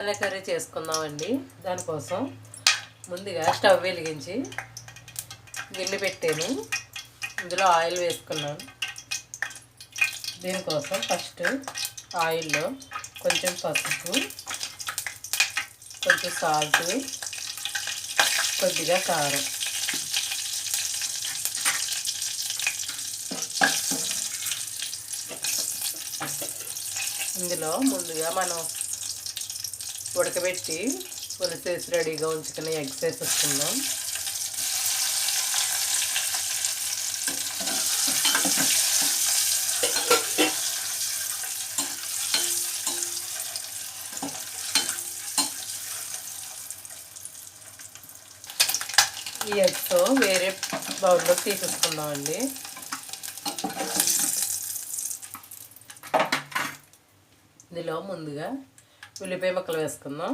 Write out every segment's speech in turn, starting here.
Masala curry చేసుకుందామండి. దానికోసం ముందుగా స్టవ్ వెలిగించి గిన్నె పెట్టాను. ఇందులో ఆయిల్ వేసుకున్నాను. దీనికోసం ఫస్ట్ ఆయిల్లో కొంచెం పసుపు కొంచెం సాల్ట్ కొద్దిగా కారం. ఇందులో ముందుగా మనం ఉడకబెట్టి పులిసేసి రెడీగా ఉంచుకుని ఎగ్స్ వేసేసుకుందాం ఈ ఎగ్స్ వేరే బౌల్లో తీసేసుకుందామండి. ఇందులో ముందుగా ఉల్లిపాయ ముక్కలు వేసుకుందాం.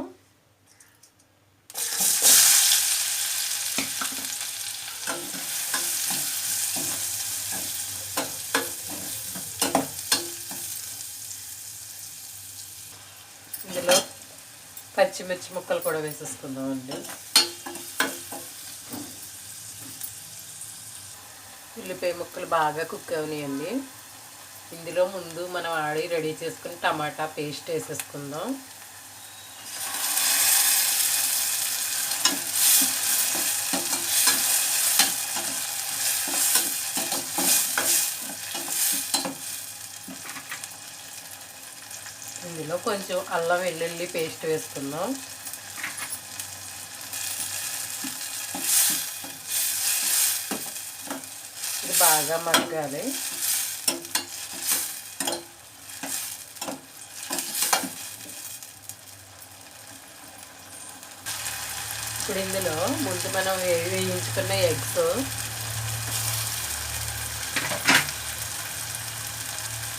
ఇందులో పచ్చిమిర్చి ముక్కలు కూడా వేసేసుకుందాం అండి ఉల్లిపాయ ముక్కలు బాగా కుక్ అవునాయండి. ఇందులో ముందు మనం ఆడి రెడీ చేసుకుని టమాటా పేస్ట్ వేసేసుకుందాం. దీనిలో కొంచెం అల్లం వెల్లుల్లి పేస్ట్ వేసుకుందాం. ఇది బాగా మగ్గాలి. ఇప్పుడు ఇందులో ముందు మనం వేయించుకున్న ఎగ్స్.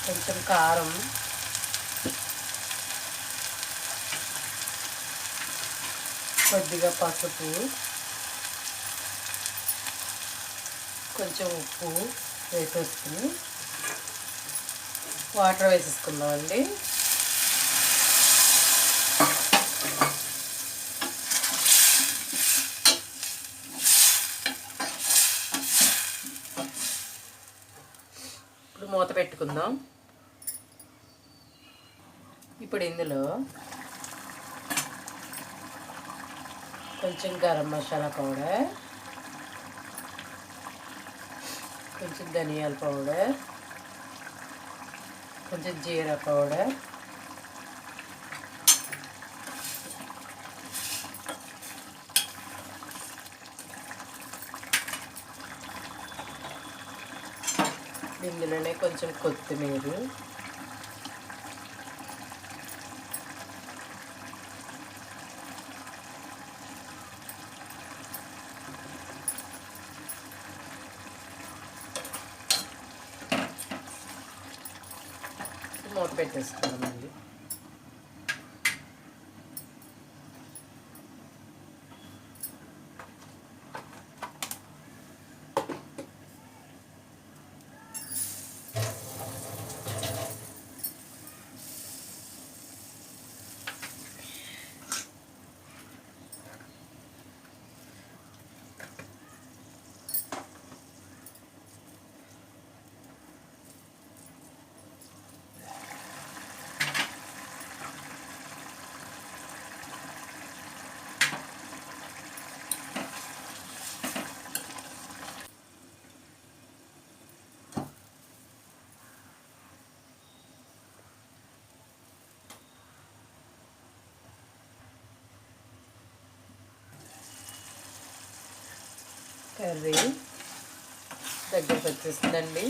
కొంచెం కారం. కొద్దిగా పసుపు కొంచెం ఉప్పు వేసేసుకుని వాటర్ వేసేసుకుందామండి ఇప్పుడు మూత పెట్టుకుందాం. ఇప్పుడు ఇందులో కొంచెం గరం మసాలా పౌడర్ కొంచెం ధనియాల పౌడర్ కొంచెం జీరా పౌడర్ ఇందులోనే కొంచెం కొత్తిమీర మూత పెట్టేసుకున్నామండి కర్రీ దగ్గరకు వచ్చేస్తుందండి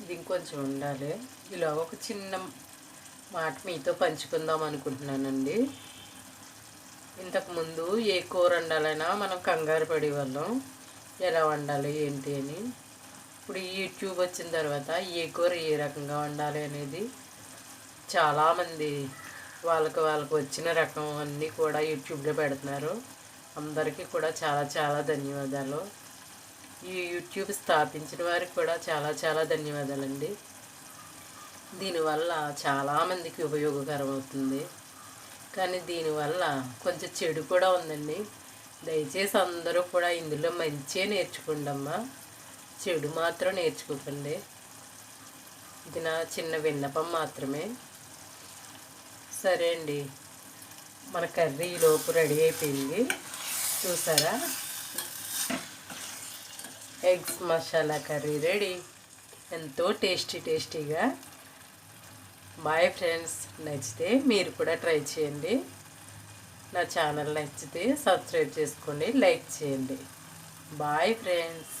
ఇది ఇంకొంచెం ఉండాలి. ఇలా ఒక చిన్న మాట మీతో పంచుకుందాం అనుకుంటున్నానండి. ఇంతకుముందు ఏ కూర వండాలైనా మనం కంగారు పడేవాళ్ళం. ఎలా వండాలి ఏంటి అని. ఇప్పుడు యూట్యూబ్ వచ్చిన తర్వాత ఏ కూర ఏ రకంగా వండాలి అనేది చాలామంది వాళ్ళకి వాళ్ళకి వచ్చిన రకం అన్నీ కూడా యూట్యూబ్లో పెడుతున్నారు. అందరికీ కూడా చాలా చాలా ధన్యవాదాలు. ఈ యూట్యూబ్ స్థాపించిన వారికి కూడా చాలా చాలా ధన్యవాదాలండి. దీనివల్ల చాలామందికి ఉపయోగకరం అవుతుంది కానీ దీనివల్ల కొంచెం చెడు కూడా ఉందండి. దయచేసి అందరూ కూడా ఇందులో మంచే నేర్చుకోండి అమ్మా. చెడు మాత్రం నేర్చుకోకండి. ఇది నా చిన్న విన్నపం మాత్రమే. సరే అండి. మన కర్రీ లోపు రెడీ అయిపోయింది. చూసారా? ఎగ్స్ మసాలా కర్రీ రెడీ ఎంతో టేస్టీ టేస్టీగా. బాయ్ ఫ్రెండ్స్ నచ్చితే మీరు కూడా ట్రై చేయండి. నా ఛానల్ నచ్చితే సబ్స్క్రైబ్ చేసుకోండి లైక్ చేయండి. Bye friends